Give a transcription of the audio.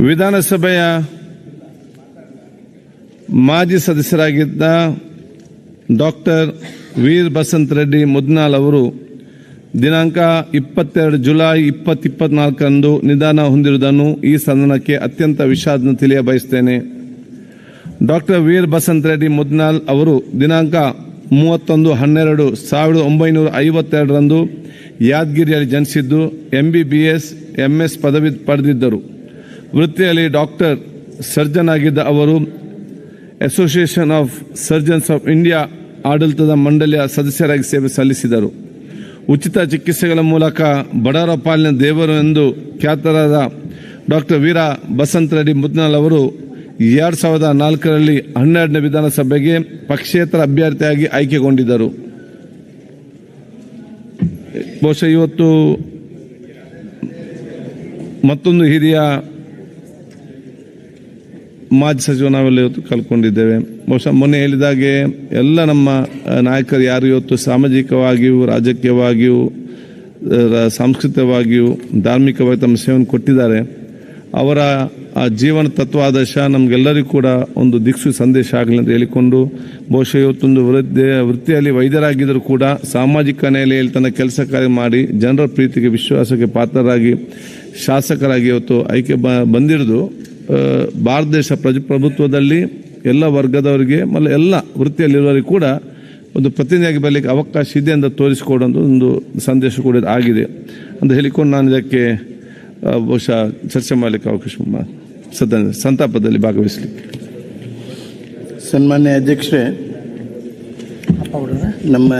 ವಿಧಾನಸಭೆಯ ಮಾಜಿ ಸದಸ್ಯರಾಗಿದ್ದ ಡಾಕ್ಟರ್ ವೀರ್ ಬಸಂತ್ ರೆಡ್ಡಿ ಮುದ್ನಾಲ್ ಅವರು ದಿನಾಂಕ ಇಪ್ಪತ್ತೆರಡು ಜುಲೈ ಇಪ್ಪತ್ತಿಪ್ಪತ್ನಾಲ್ಕರಂದು ನಿಧನ ಹೊಂದಿರುವುದನ್ನು ಈ ಸದನಕ್ಕೆ ಅತ್ಯಂತ ವಿಷಾದ ತಿಳಿಯ ಬಯಸ್ತೇನೆ ಡಾಕ್ಟರ್ ವೀರ್ ಬಸಂತ್ ರೆಡ್ಡಿ ಮುದ್ನಾಲ್ ಅವರು ದಿನಾಂಕ ಮೂವತ್ತೊಂದು, ಹನ್ನೆರಡು, ಸಾವಿರದ ಒಂಬೈನೂರ ಐವತ್ತೆರಡರಂದು ಯಾದಗಿರಿಯಲ್ಲಿ ಜನಿಸಿದ್ದು M B B S M S ಪದವಿ ಪಡೆದಿದ್ದರು. ವೃತ್ತಿಯಲ್ಲಿ ಡಾಕ್ಟರ್ ಸರ್ಜನ್ ಆಗಿದ್ದ ಅವರು association of surgeons of India ಆಡಳಿತದ ಮಂಡಳಿಯ ಸದಸ್ಯರಾಗಿ ಸೇವೆ ಸಲ್ಲಿಸಿದರು. ಉಚಿತ ಚಿಕಿತ್ಸೆಗಳ ಮೂಲಕ ಬಡವರ ಪಾಲಿನ ದೇವರು ಎಂದು ಖ್ಯಾತರಾದ ಡಾಕ್ಟರ್ ವೀರ ಬಸಂತ್ ರೆಡ್ಡಿ ಮುದ್ನಾಲ್ ಅವರು ಎರಡು ಸಾವಿರದ ನಾಲ್ಕರಲ್ಲಿ ಹನ್ನೆರಡನೇ ವಿಧಾನಸಭೆಗೆ ಪಕ್ಷೇತರ ಅಭ್ಯರ್ಥಿಯಾಗಿ ಆಯ್ಕೆಗೊಂಡಿದ್ದರು. ಬಹುಶಃ ಇವತ್ತು ಮತ್ತೊಂದು ಹಿರಿಯ ಮಾಜಿ ಸಚಿವ ನಾವೆಲ್ಲ ಇವತ್ತು ಕಲ್ಕೊಂಡಿದ್ದೇವೆ. ಬಹುಶಃ ಮೊನ್ನೆ ಹೇಳಿದಾಗೆ ಎಲ್ಲ ನಮ್ಮ ನಾಯಕರು ಯಾರು ಇವತ್ತು ಸಾಮಾಜಿಕವಾಗಿಯೂ, ರಾಜಕೀಯವಾಗಿಯೂ ಸಾಂಸ್ಕೃತಿಕವಾಗಿಯೂ, ಧಾರ್ಮಿಕವಾಗಿ ತಮ್ಮ ಸೇವೆಯನ್ನು ಕೊಟ್ಟಿದ್ದಾರೆ. ಅವರ ಆ ಜೀವನ ತತ್ವ ಆದರ್ಶ ನಮಗೆಲ್ಲರಿಗೂ ಕೂಡ ಒಂದು ದಿಕ್ಸು ಸಂದೇಶ ಆಗಲಿ ಅಂತ ಹೇಳಿಕೊಂಡು, ಬಹುಶಃ ಇವತ್ತೊಂದು ವೃದ್ಧಿ, ವೃತ್ತಿಯಲ್ಲಿ ವೈದ್ಯರಾಗಿದ್ದರೂ ಕೂಡ ಸಾಮಾಜಿಕ ನೆಲೆಯಲ್ಲಿ ತನ್ನ ಕೆಲಸ ಕಾರ್ಯ ಮಾಡಿ ಜನರ ಪ್ರೀತಿಗೆ, ವಿಶ್ವಾಸಕ್ಕೆ ಪಾತ್ರರಾಗಿ, ಶಾಸಕರಾಗಿ ಇವತ್ತು ಆಯ್ಕೆ ಬ, ಬಂದಿರೋದು. ಭಾರತ ದೇಶ ಪ್ರಜಾಪ್ರಭುತ್ವದಲ್ಲಿ ಎಲ್ಲ ವರ್ಗದವರಿಗೆ ಮತ್ತು ಎಲ್ಲ ವೃತ್ತಿಯಲ್ಲಿರುವವರಿಗೆ ಕೂಡ ಒಂದು ಪ್ರತಿನಿಧಿಯಾಗಿ ಬರಲಿಕ್ಕೆ ಅವಕಾಶ ಇದೆ ಅಂತ ತೋರಿಸಿಕೊಡೋದು ಒಂದು ಸಂದೇಶ ಕೂಡ ಆಗಿದೆ. ಅಂತ ಹೇಳಿಕೊಂಡು ನಾನು ಇದಕ್ಕೆ ಬಹುಶಃ ಚರ್ಚೆ ಮಾಡಲಿಕ್ಕೆ ಅವಕಾಶ ಸದ ಸಂತಾಪದಲ್ಲಿ ಭಾಗವಹಿಸಲಿಕ್ಕೆ. ಸನ್ಮಾನ್ಯ ಅಧ್ಯಕ್ಷರೇ ನಮ್ಮ